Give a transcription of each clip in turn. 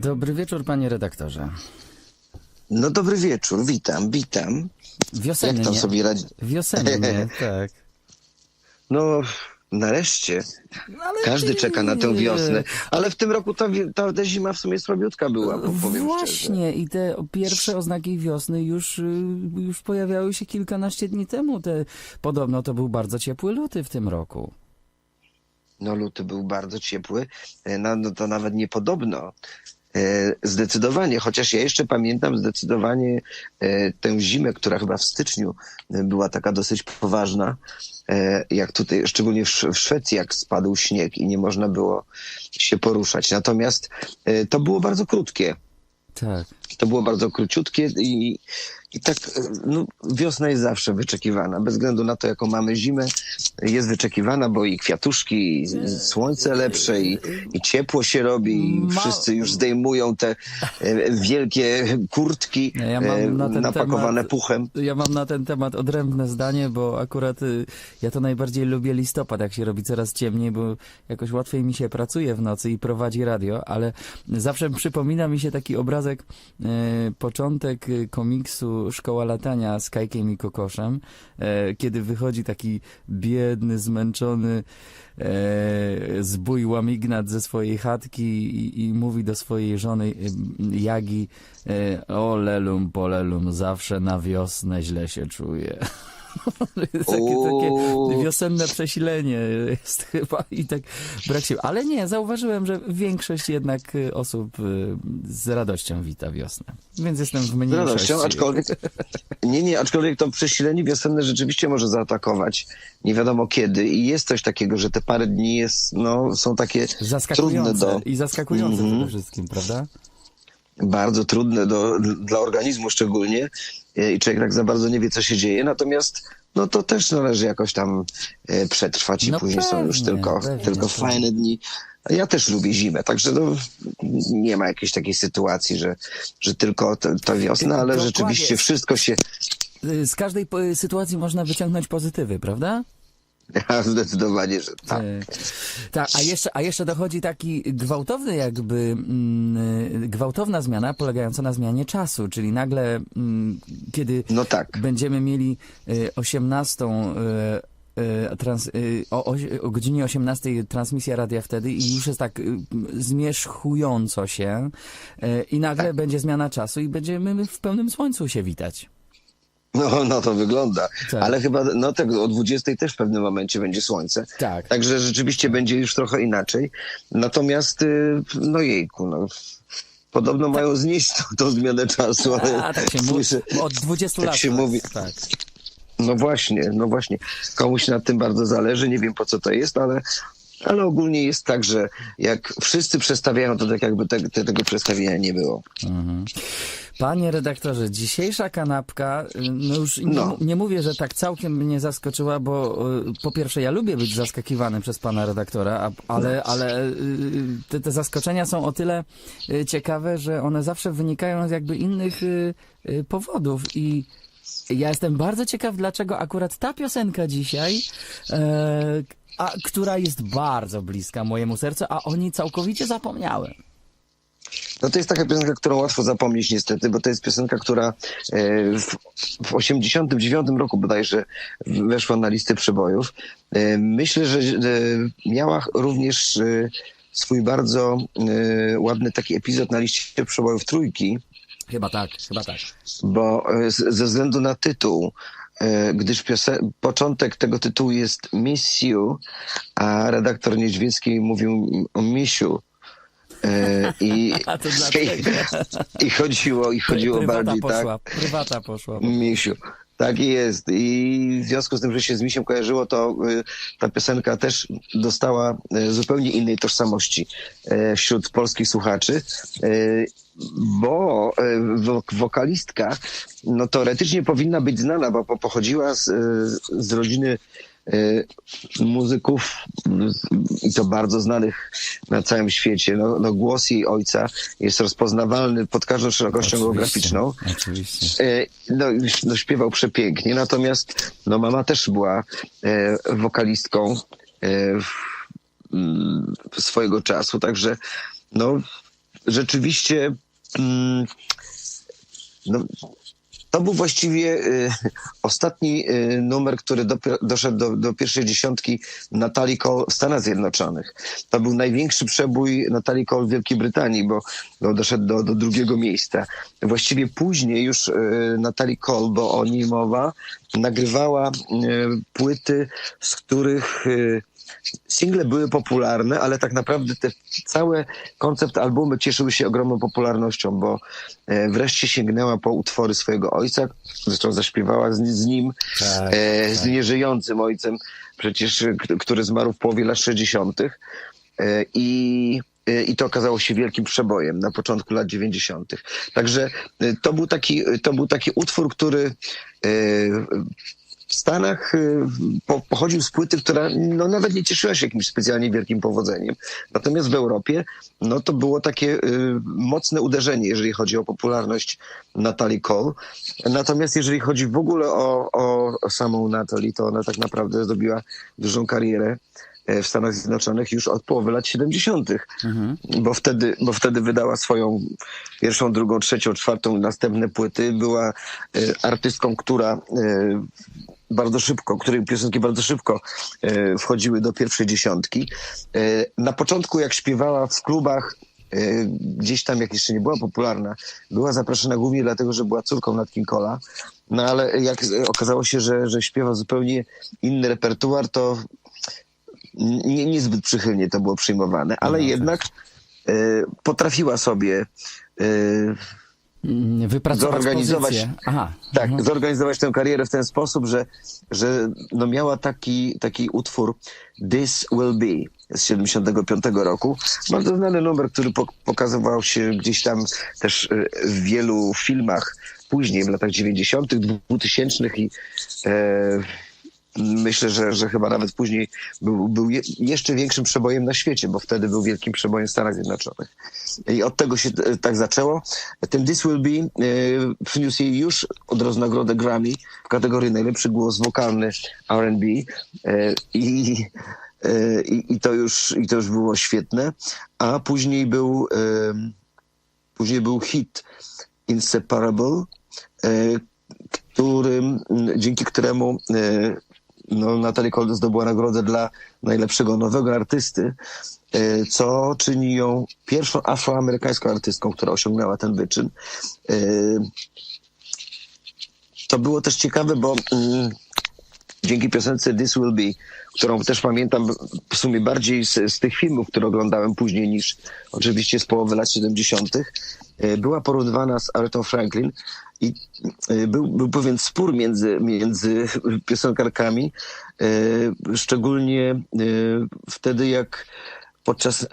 Dobry wieczór, panie redaktorze. No dobry wieczór, witam, witam. Wiosennie. Jak tam sobie radzi? Wiosennie, tak. No, nareszcie. Ale Każdy czeka na tę wiosnę. Ale w tym roku ta, ta, ta zima w sumie słabiutka była, powiem szczerze. Właśnie, i te pierwsze oznaki wiosny już, y, już pojawiały się kilkanaście dni temu. Te, podobno to był bardzo ciepły luty w tym roku. No luty był bardzo ciepły, no, no to nawet niepodobno. E, Zdecydowanie, chociaż ja jeszcze pamiętam zdecydowanie e, tę zimę, która chyba w styczniu e, była taka dosyć poważna, jak tutaj, szczególnie w Sz- w Szwecji, jak spadł śnieg i nie można było się poruszać. Natomiast to było bardzo krótkie. Tak. To było bardzo króciutkie i, i tak, e, no, wiosna jest zawsze wyczekiwana. Bez względu na to, jaką mamy zimę, jest wyczekiwana, bo i kwiatuszki, i słońce lepsze, i, i ciepło się robi, i wszyscy już zdejmują te e, wielkie kurtki Ja e, na ten napakowane temat- puchem. Ja mam na ten temat odrębne zdanie, bo akurat y, ja to najbardziej lubię listopad, jak się robi coraz ciemniej, bo jakoś łatwiej mi się pracuje w nocy i prowadzi radio, ale zawsze przypomina mi się taki obrazek, początek y, komiksu Szkoła Latania z Kajkiem i Kokoszem, y, kiedy wychodzi taki biedny, zmęczony e, zbój łamignat ze swojej chatki i, i mówi do swojej żony Jagi e, o lelum polelum, zawsze na wiosnę źle się czuję. takie, takie wiosenne przesilenie jest chyba i tak brak się. Ale nie, zauważyłem, że większość jednak y, osób y, z radością wita wiosnę. Więc jestem w Z mniejszości. radością, aczkolwiek, nie, nie, aczkolwiek to przesilenie wiosenne rzeczywiście może zaatakować nie wiadomo kiedy i jest coś takiego, że te parę dni jest, no, są takie trudne do, i zaskakujące Mhm. przede wszystkim, prawda? Bardzo trudne do, dla organizmu szczególnie e, i człowiek tak za bardzo nie wie, co się dzieje, natomiast no to też należy jakoś tam e, przetrwać i No później są już pewnie, tylko, pewnie, tylko tak. fajne dni. Ja też lubię zimę, także no, nie ma jakiejś takiej sytuacji, że, że tylko to wiosna, ale Dokładnie. rzeczywiście wszystko się, Y, Z każdej po- sytuacji można wyciągnąć pozytywy, prawda? Zdecydowanie, że tak. E, Tak, a jeszcze, a jeszcze dochodzi taki gwałtowny jakby, mm, gwałtowna zmiana polegająca na zmianie czasu, czyli nagle, mm, kiedy No tak. będziemy mieli y, 18 y, Trans, y, o, o, o godzinie 18 transmisja radia wtedy i już jest tak y, zmierzchująco się y, i nagle Tak. będzie zmiana czasu i będziemy w pełnym słońcu się witać. No, no to wygląda. Tak. Ale chyba no tak o 20 też w pewnym momencie będzie słońce. Tak. Także rzeczywiście będzie już trochę inaczej. Natomiast y, no jejku, no. Podobno mają znieść tą, tą zmianę czasu, ale A, tak się słyszę, mówi. Od 20 tak lat. się mówi. Tak. no właśnie, no właśnie. Komuś na tym bardzo zależy, nie wiem po co to jest, ale, ale ogólnie jest tak, że jak wszyscy przestawiają, to tak jakby te, te, tego przestawienia nie było. Panie redaktorze, dzisiejsza kanapka, y, no już nie, No. nie mówię, że tak całkiem mnie zaskoczyła, bo y, po pierwsze ja lubię być zaskakiwany przez pana redaktora, ale, ale y, te, te zaskoczenia są o tyle ciekawe, że one zawsze wynikają z jakby innych powodów i ja jestem bardzo ciekaw, dlaczego akurat ta piosenka dzisiaj, e, a, która jest bardzo bliska mojemu sercu, a o niej całkowicie zapomniałem. No to jest taka piosenka, którą łatwo zapomnieć niestety, bo to jest piosenka, która e, w, w 89 roku bodajże weszła na listę przebojów. E, Myślę, że e, miała również swój bardzo ładny taki epizod na liście przebojów trójki, Chyba tak, chyba tak. bo ze względu na tytuł, gdyż piosen- początek tego tytułu jest Miss You, a redaktor Niedźwiecki mówił o Misiu. E, I, i, i chodziło, i chodziło prywata bardziej poszła, tak. prywata poszła. Misiu. Tak jest. I w związku z tym, że się z Misiem kojarzyło, to y, ta piosenka też dostała y, zupełnie innej tożsamości y, wśród polskich słuchaczy, bo wo- wokalistka no, teoretycznie powinna być znana, bo po- pochodziła z, y, z rodziny y, muzyków y, i to bardzo znanych na całym świecie. No, no, głos jej ojca jest rozpoznawalny pod każdą szerokością geograficzną. Oczywiście. E, no, no, śpiewał przepięknie, natomiast no, mama też była e, wokalistką e, w, mm, swojego czasu, także no, rzeczywiście no, to był właściwie y, ostatni y, numer, który dopie- doszedł do, do pierwszej dziesiątki Natalie Cole w Stanach Zjednoczonych. To był największy przebój Natalie Cole w Wielkiej Brytanii, bo, bo doszedł do, do drugiego miejsca. Właściwie później już y, Natalie Cole, bo o niej mowa, nagrywała y, płyty, z których y, single były popularne, ale tak naprawdę te całe koncept albumy cieszyły się ogromną popularnością, bo e, wreszcie sięgnęła po utwory swojego ojca, zresztą zaśpiewała z, z nim, Tak, e, z nieżyjącym ojcem, przecież, który zmarł w połowie lat 60. E, I, e, I to okazało się wielkim przebojem na początku lat 90. Także e, to był taki, to był taki utwór, który w Stanach y, po, pochodził z płyty, która no, nawet nie cieszyła się jakimś specjalnie wielkim powodzeniem. Natomiast w Europie no, to było takie y, mocne uderzenie, jeżeli chodzi o popularność Natalie Cole. Natomiast jeżeli chodzi w ogóle o, o, o samą Natalie, to ona tak naprawdę zrobiła dużą karierę e, w Stanach Zjednoczonych już od połowy lat 70., Mhm. bo wtedy, bo wtedy wydała swoją pierwszą, drugą, trzecią, czwartą następne płyty. Była e, artystką, która e, bardzo szybko, której piosenki bardzo szybko e, wchodziły do pierwszej dziesiątki. E, na początku, jak śpiewała w klubach, e, gdzieś tam, jak jeszcze nie była popularna, była zapraszana głównie dlatego, że była córką Nat King Cole'a. No ale jak okazało się, że, że śpiewa zupełnie inny repertuar, to nie, niezbyt przychylnie to było przyjmowane, ale No, jednak e, potrafiła sobie Wypracować Zorganizować- pozycję. Aha. tak, Mhm. zorganizować tę karierę w ten sposób, że, że no miała taki, taki utwór This Will Be z 75 roku. Bardzo znany numer, który pok- pokazywał się gdzieś tam też e, w wielu filmach później, w latach 90., 2000 i e, myślę, że, że chyba nawet później był, był je, jeszcze większym przebojem na świecie, bo wtedy był wielkim przebojem w Stanach Zjednoczonych. I od tego się e, tak zaczęło. Ten This Will Be e, przyniósł jej już od razu nagrodę Grammy w kategorii najlepszy głos wokalny R&B e, i, e, i, i, to już, i to już było świetne. A później był, później był hit Inseparable, którym, dzięki któremu no, Natalie Cole zdobyła nagrodę dla najlepszego nowego artysty, e, co czyni ją pierwszą afroamerykańską artystką, która osiągnęła ten wyczyn. E, To było też ciekawe, bo mm, dzięki piosence This Will Be, którą też pamiętam w sumie bardziej z, z tych filmów, które oglądałem później niż oczywiście z połowy lat 70., e, była porównywana z Aretha Franklin i e, był, był pewien spór między, między piosenkarkami, e, szczególnie wtedy jak podczas e,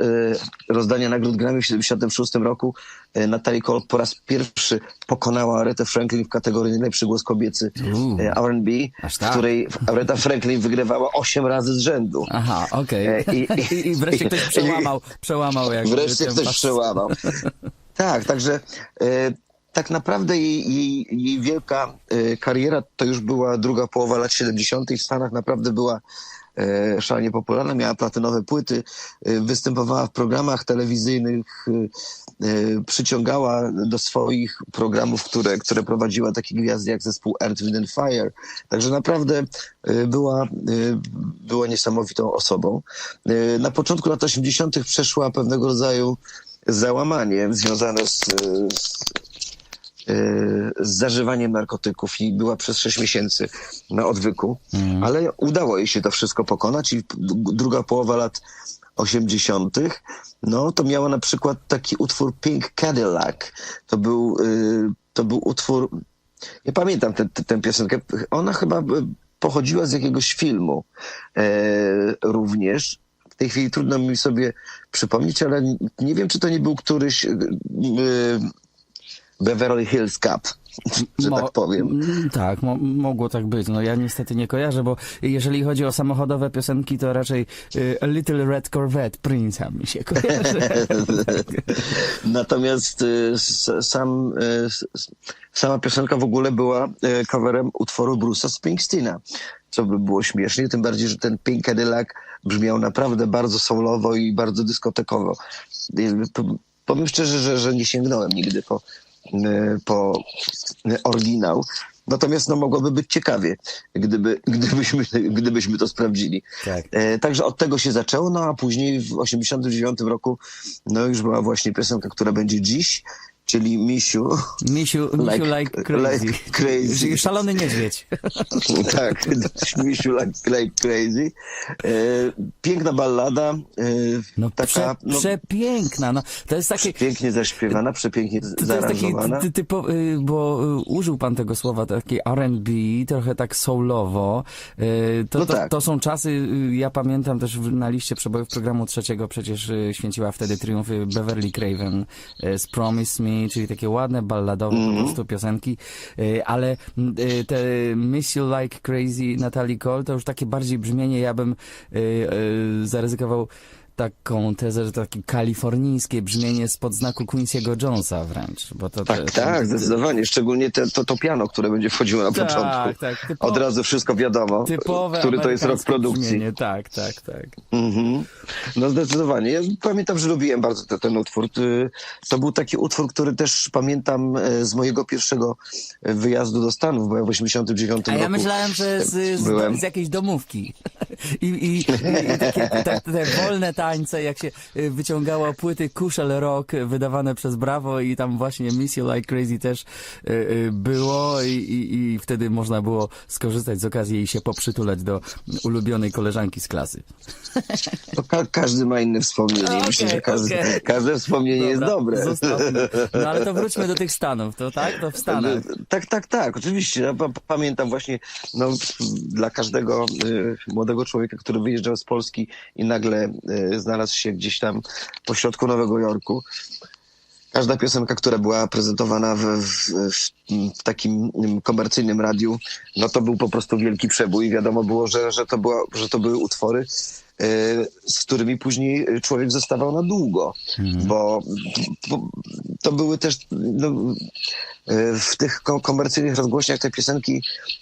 rozdania nagród Grammy w 76 roku e, Natalie Cole po raz pierwszy pokonała Aretha Franklin w kategorii najlepszy głos kobiecy e, R&B, w tak. której Aretha Franklin wygrywała 8 razy z rzędu. Aha, okej. E, i- I, I wreszcie ktoś przełamał, przełamał jakby Wreszcie ktoś pas- przełamał. tak, także tak naprawdę jej, jej, jej wielka e, kariera to już była druga połowa lat 70. w Stanach naprawdę była e, szalenie popularna, miała platynowe płyty, e, występowała w programach telewizyjnych, przyciągała do swoich programów, które, które prowadziła takie gwiazdy jak zespół Earth, Wind and Fire. Także naprawdę była, była niesamowitą osobą. Na początku lat 80. przeszła pewnego rodzaju załamanie związane z, z, z zażywaniem narkotyków i była przez 6 miesięcy na odwyku, ale udało jej się to wszystko pokonać i druga połowa lat 80. No to miała na przykład taki utwór Pink Cadillac. To był, y, to był utwór, nie pamiętam tę tę- piosenkę, ona chyba y, pochodziła z jakiegoś filmu e, również. W tej chwili trudno mi sobie przypomnieć, ale nie wiem, czy to nie był któryś y, Beverly Hills Cup, że Mo- tak powiem. Mm, Tak, mo- mogło tak być. No ja niestety nie kojarzę, bo jeżeli chodzi o samochodowe piosenki, to raczej y, A Little Red Corvette Prince'a mi się kojarzy. Natomiast y, sam, y, sama piosenka w ogóle była y, coverem utworu Bruce'a Springsteena, co by było śmiesznie, tym bardziej, że ten Pink Cadillac brzmiał naprawdę bardzo soulowo i bardzo dyskotekowo. Y, powiem szczerze, że, że nie sięgnąłem nigdy po, po oryginał. Natomiast no, mogłoby być ciekawie, gdyby, gdybyśmy, gdybyśmy to sprawdzili. Tak. E, także od tego się zaczęło, no a później w 89 roku no już była właśnie piosenka, która będzie dziś, czyli Misiu. Misiu, misiu like, Like- crazy. like crazy. Szalony niedźwiedź. tak, Misiu like, like crazy. E, piękna ballada, e, No, taka prze, no, przepiękna. No, to jest takie... pięknie zaśpiewana, przepięknie To, to jest taki ty, typo, y, bo y, użył pan tego słowa, taki R&B, trochę tak soulowo. Y, To, No to, tak. to są czasy, ja pamiętam też na liście przebojów programu trzeciego przecież święciła wtedy triumfy Beverly Craven z Promise Me, czyli takie ładne, balladowe Mhm. po prostu piosenki, Y, ale y, te Miss You Like Crazy Natalie Cole to już takie bardziej brzmienie, ja bym y, zaryzykował taką tezę, że to takie kalifornijskie brzmienie spod znaku Quincy'ego Jonesa wręcz. Bo to, Tak, to, tak, zdecydowanie. Szczególnie te, to, to piano, które będzie wchodziło na Tak, początku. tak, typo- Od razu wszystko wiadomo, Typowe który to jest rok produkcji. Brzmienie. Tak, tak, tak. Mhm. No zdecydowanie. Ja pamiętam, że lubiłem bardzo te, ten utwór. Y, To był taki utwór, który też pamiętam e, z mojego pierwszego wyjazdu do Stanów, bo ja w 89 A roku ja myślałem, że z, z, z jakiejś domówki. I, i, i takie, tak, te wolne tańce, jak się y, wyciągało płyty Kushel Rock y, wydawane przez Bravo i tam właśnie Miss You Like Crazy też y, było i, i, i wtedy można było skorzystać z okazji i się poprzytulać do ulubionej koleżanki z klasy. To ka każdy ma inne wspomnienie. Okej, Myślę, że każdy, okej. każde wspomnienie jest Dobra, dobre. Zostawmy. No ale to wróćmy do tych Stanów, to tak? To w Stanach. Tak, tak, tak, oczywiście. Ja pa- pamiętam właśnie, no, dla każdego y, młodego człowieka, który wyjeżdżał z Polski i nagle znalazł się gdzieś tam po środku Nowego Jorku. Każda piosenka, która była prezentowana w, w, w, takim komercyjnym radiu, no to był po prostu wielki przebój. Wiadomo było, że, że, to, była, że to były utwory, z którymi później człowiek zostawał na długo, bo, bo to były też no, y, w tych ko- komercyjnych rozgłośniach te piosenki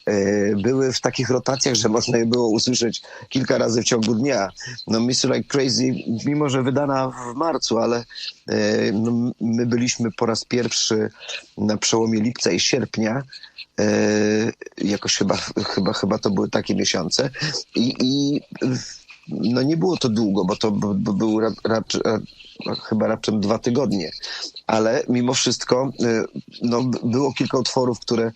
y, były w takich rotacjach, że można je było usłyszeć kilka razy w ciągu dnia. No Miss You Like Crazy, mimo że wydana w marcu, ale y, no, my byliśmy po raz pierwszy na przełomie lipca i sierpnia, y, jakoś chyba, chyba, chyba to były takie miesiące. I, i no nie było to długo, bo to był rap, rap, rap, chyba raptem dwa tygodnie, ale mimo wszystko y, no, było kilka utworów, które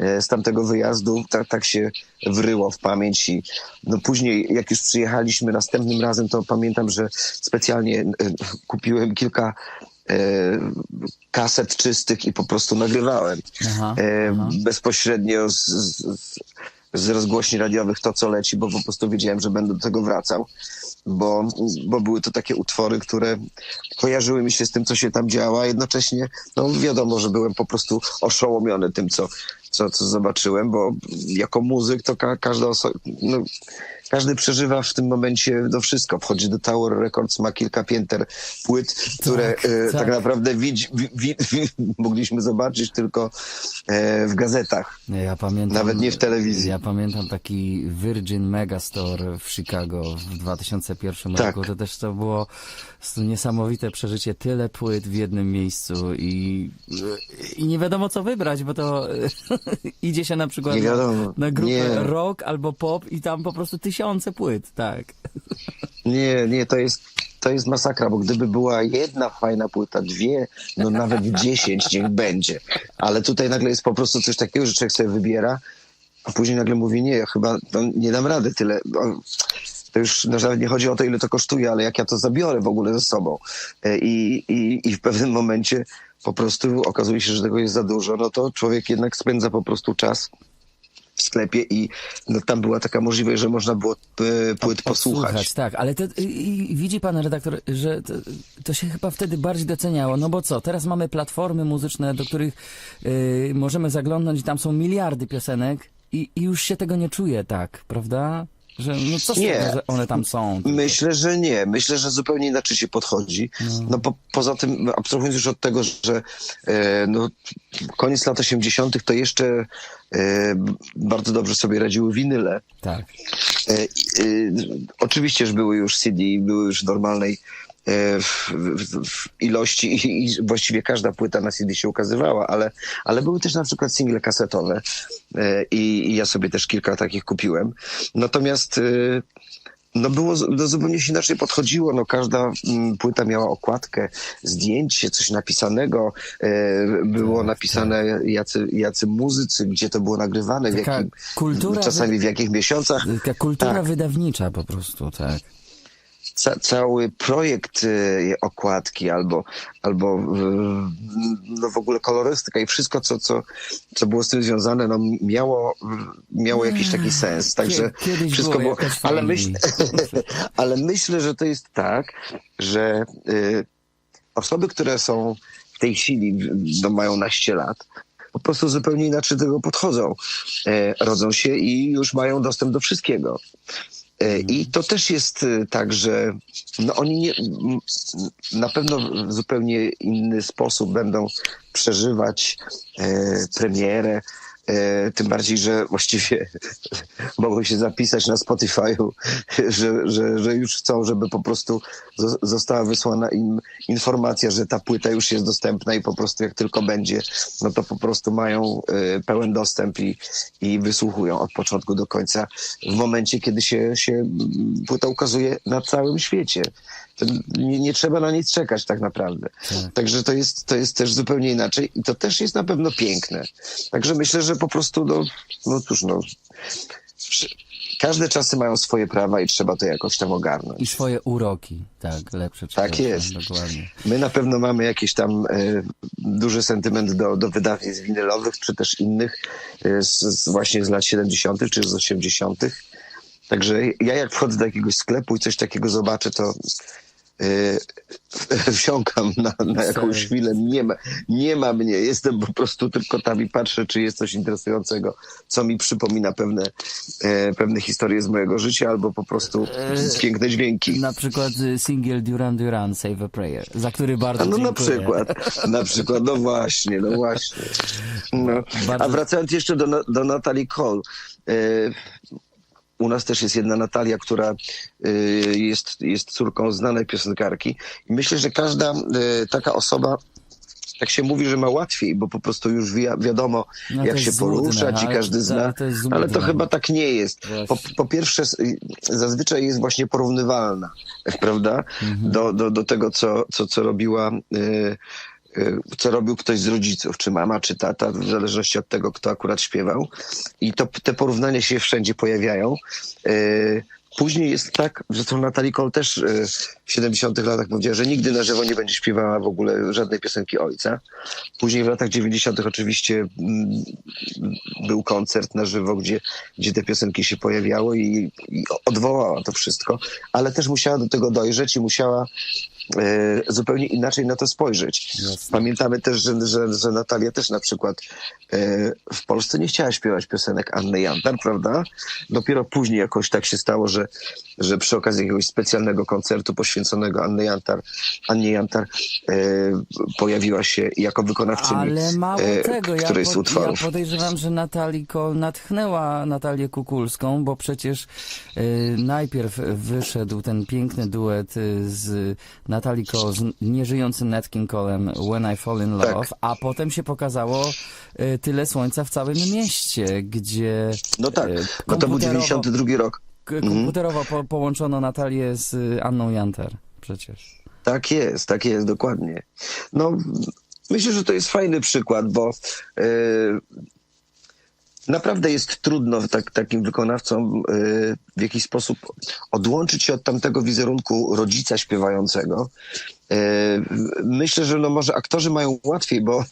y, z tamtego wyjazdu tak, tak się wryło w pamięć i no później jak już przyjechaliśmy następnym razem, to pamiętam, że specjalnie kupiłem kilka kaset czystych i po prostu nagrywałem. Aha, e, aha. bezpośrednio z, z, z rozgłośni radiowych to, co leci, bo po prostu wiedziałem, że będę do tego wracał, bo, bo były to takie utwory, które kojarzyły mi się z tym, co się tam działo, a jednocześnie no, wiadomo, że byłem po prostu oszołomiony tym, co, co, co zobaczyłem, bo jako muzyk to ka każda oso- no, każdy przeżywa w tym momencie do wszystko. Wchodzi do Tower Records, ma kilka pięter płyt, które Tak, e, tak. tak naprawdę widzi, wi, wi, wi, mogliśmy zobaczyć tylko e, w gazetach. Ja pamiętam, Nawet nie w telewizji. Ja pamiętam taki Virgin Megastore w Chicago w 2001 Tak. roku. To też to było niesamowite przeżycie. Tyle płyt w jednym miejscu i, i nie wiadomo co wybrać, bo to idzie się na przykład na, na grupę Nie. rock albo pop i tam po prostu tysiące płyt, tak. Nie, nie, to jest, to jest masakra, bo gdyby była jedna fajna płyta, dwie, no nawet dziesięć niech będzie. Ale tutaj nagle jest po prostu coś takiego, że człowiek sobie wybiera, a później nagle mówi, nie, ja chyba no, nie dam rady tyle. To już nawet nie chodzi o to, ile to kosztuje, ale jak ja to zabiorę w ogóle ze sobą. E, I, i, i w pewnym momencie po prostu okazuje się, że tego jest za dużo, no to człowiek jednak spędza po prostu czas sklepie i no, tam była taka możliwość, że można było e, płyt posłuchać. tak, ale to, i, i widzi pan redaktor, że to, to się chyba wtedy bardziej doceniało, no bo co, teraz mamy platformy muzyczne, do których y, możemy zaglądnąć i tam są miliardy piosenek i, i już się tego nie czuje tak, prawda? Że no co Nie. tego, że one tam są? Myślę, że nie. Myślę, że zupełnie inaczej się podchodzi. No po, poza tym, abstrahując już od tego, że e, no, koniec lat 80. to jeszcze e, bardzo dobrze sobie radziły winyle. Tak. E, e, oczywiście, że były już CD, były już w normalnej w, w, w ilości i, i właściwie każda płyta na CD się ukazywała, ale, ale były też na przykład single kasetowe e, i, i ja sobie też kilka takich kupiłem. Natomiast e, no było no zupełnie się inaczej podchodziło. No każda mm, płyta miała okładkę, zdjęcie, coś napisanego. E, było Tak, napisane jacy, jacy muzycy, gdzie to było nagrywane, w jakim, kultura czasami w jakich miesiącach. Taka kultura Tak. wydawnicza po prostu, tak. Ca cały projekt e, okładki albo, albo e, no w ogóle kolorystyka i wszystko, co, co, co było z tym związane, no miało, miało jakiś taki sens. Także Kie- kiedyś wszystko było było. Ale, myśl, ale myślę, że to jest tak, że y, osoby, które są w tej chwili, no, mają naście lat, po prostu zupełnie inaczej do tego podchodzą. E, rodzą się i już mają dostęp do wszystkiego. E, I to też jest e, tak, że no oni nie, na pewno w zupełnie inny sposób będą przeżywać e, premierę. E, tym bardziej, że właściwie mogą się zapisać na Spotify'u, że, że, że już chcą, żeby po prostu zo- została wysłana im informacja, że ta płyta już jest dostępna i po prostu jak tylko będzie, no to po prostu mają e, pełen dostęp i, i wysłuchują od początku do końca w momencie, kiedy się, się płyta ukazuje na całym świecie. Nie, nie trzeba na nic czekać tak naprawdę. Tak. Także to jest, to jest też zupełnie inaczej i to też jest na pewno piękne. Także myślę, że po prostu, no, no cóż, no, każde czasy mają swoje prawa i trzeba to jakoś tam ogarnąć. I swoje uroki, tak, lepsze Tak jest. Dokładnie. My na pewno mamy jakiś tam e, duży sentyment do, do wydawnictw winylowych, czy też innych, e, z, z właśnie z lat 70. czy z 80. Także ja jak wchodzę do jakiegoś sklepu i coś takiego zobaczę, to wsiąkam na, na jakąś chwilę. Nie ma, nie ma mnie, jestem po prostu tylko tam i patrzę, czy jest coś interesującego, co mi przypomina pewne, e, pewne historie z mojego życia, albo po prostu E, piękne dźwięki. Na przykład y, singiel Duran Duran, Save a Prayer, za który bardzo A no na dziękuję. przykład, na przykład, no właśnie, no właśnie. No. A wracając jeszcze do, Na- do Natalii Cole. U nas też jest jedna Natalia, która e, jest, jest córką znanej piosenkarki. I myślę, że każda e, taka osoba, tak się mówi, że ma łatwiej, bo po prostu już wi No wiadomo, to jak się złudne, poruszać i każdy zna. to Ale to chyba tak nie jest. Po, po pierwsze, s- zazwyczaj jest właśnie porównywalna, prawda? Mhm. Do, do, do tego, co, co, co robiła. e, co robił ktoś z rodziców, czy mama, czy tata, w zależności od tego, kto akurat śpiewał. I to, te porównania się wszędzie pojawiają. E, Później jest tak, że to Natalie Cole też e, w 70 latach powiedziała, że nigdy na żywo nie będzie śpiewała w ogóle żadnej piosenki ojca. Później w latach 90 oczywiście mm, był koncert na żywo, gdzie, gdzie te piosenki się pojawiały i, i odwołała to wszystko, ale też musiała do tego dojrzeć i musiała zupełnie inaczej na to spojrzeć. Jasne. Pamiętamy też, że, że, że Natalia też na przykład e, w Polsce nie chciała śpiewać piosenek Anny Jantar, prawda? Dopiero później jakoś tak się stało, że, że przy okazji jakiegoś specjalnego koncertu poświęconego Anny Jantar, Annie Jantar e, pojawiła się jako wykonawczyni Ale mało e, tego, ja, pod, ja podejrzewam, że Natalii Cole natchnęła Natalię Kukulską, bo przecież najpierw wyszedł ten piękny duet z Natalii Cole z nieżyjącym Nat King Colem When I Fall in Love, Tak. a potem się pokazało y, Tyle Słońca w całym mieście, gdzie No tak, e, no to był komputerowo- 92 rok. komputerowo po, połączono Natalię z y, Anną Janter przecież. Tak jest, tak jest, dokładnie. No, myślę, że to jest fajny przykład, bo naprawdę jest trudno tak, takim wykonawcom e, w jakiś sposób odłączyć się od tamtego wizerunku rodzica śpiewającego. E, myślę, że no może aktorzy mają łatwiej, bo,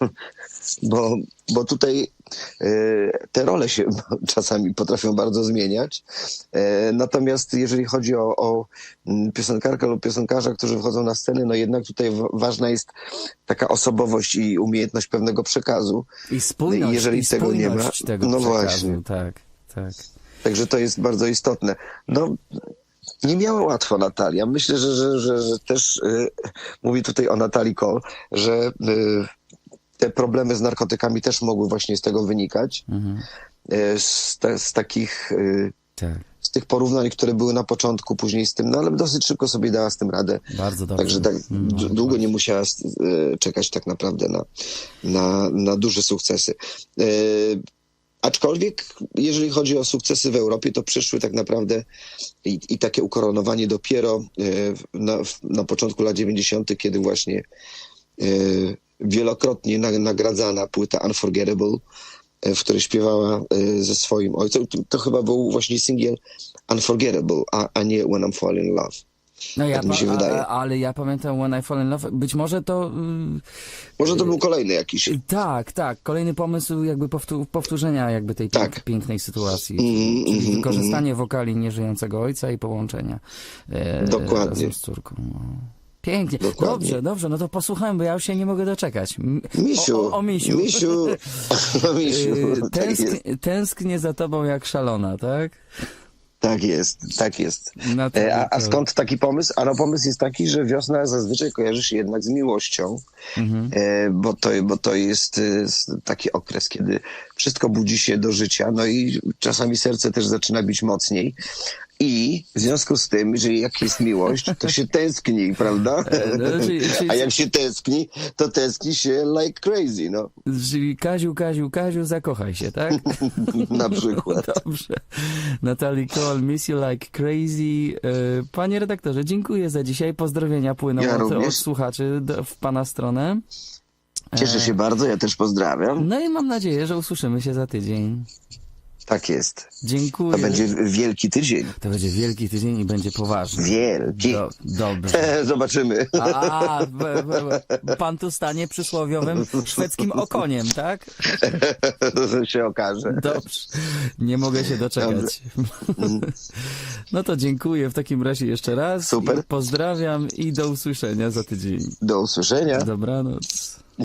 bo, bo tutaj e, te role się czasami potrafią bardzo zmieniać. E, Natomiast jeżeli chodzi o, o mm, piosenkarkę lub piosenkarza, którzy wchodzą na scenę, no jednak tutaj wa- ważna jest taka osobowość i umiejętność pewnego przekazu. I spójność, Jeżeli i tego nie ma, spójność tego no przekazu, właśnie. Tak, tak. Także to jest bardzo istotne. No, nie miała łatwo Natalia. Myślę, że, że, że, że też y, mówi tutaj o Natalii Cole, że y, te problemy z narkotykami też mogły właśnie z tego wynikać. Mhm. Y, z, te, z takich y, Tak. z tych porównań, które były na początku, później z tym, no ale dosyć szybko sobie dała z tym radę. Bardzo dobrze. Także tak d- długo nie musiała czekać tak naprawdę na, na, na duże sukcesy. Aczkolwiek, jeżeli chodzi o sukcesy w Europie, to przyszły tak naprawdę i, i takie ukoronowanie dopiero e, na, na początku lat 90., kiedy właśnie e, wielokrotnie na, nagradzana płyta Unforgettable, e, w której śpiewała ze swoim ojcem. To chyba był właśnie singiel Unforgettable, a, a nie When I'm Falling in Love. No ja tak mi się wydaje. Ale ja pamiętam When I Fall in Love. Być może to... mm, Może to był kolejny jakiś. Tak, tak. Kolejny pomysł jakby powtó- powtórzenia jakby tej Tak. pięk- pięknej sytuacji. Mhm, Czyli mhm, wykorzystanie wokali nieżyjącego ojca i połączenia e, Dokładnie. z córką. No. Pięknie. Dokładnie. Dobrze, dobrze, no to posłuchałem, bo ja już się nie mogę doczekać. Misiu, O, o, o misiu. Misiu, o misiu. Yy, Tak Tęsk- tęsknię za tobą jak szalona, tak? Tak jest, tak jest. No E, A, a skąd taki pomysł? A no pomysł jest taki, że wiosna zazwyczaj kojarzy się jednak z miłością, Mhm. e, bo, to, bo to jest e, taki okres, kiedy wszystko budzi się do życia, no i czasami serce też zaczyna bić mocniej. I w związku z tym, że jak jest miłość, to się tęskni, prawda? no, czyli- czyli- A jak się tęskni, to tęskni się like crazy, no, Czyli Kaziu, Kaziu, Kaziu, zakochaj się, tak? na przykład. Dobrze. Natalie Cole, Miss You Like Crazy. E, Panie redaktorze, dziękuję za dzisiaj. Pozdrowienia płyną Ja od, od słuchaczy w pana stronę. Cieszę się bardzo, ja też pozdrawiam. No i mam nadzieję, że usłyszymy się za tydzień. Tak jest. Dziękuję. To będzie wielki tydzień. To będzie wielki tydzień i będzie poważny. Wielki. Do, dobrze. Zobaczymy. A, b, b, b, pan tu stanie przysłowiowym szwedzkim okoniem, tak? To się okaże. Dobrze. Nie mogę się doczekać. No to dziękuję w takim razie jeszcze raz. Super. I pozdrawiam i do usłyszenia za tydzień. Do usłyszenia. Dobranoc.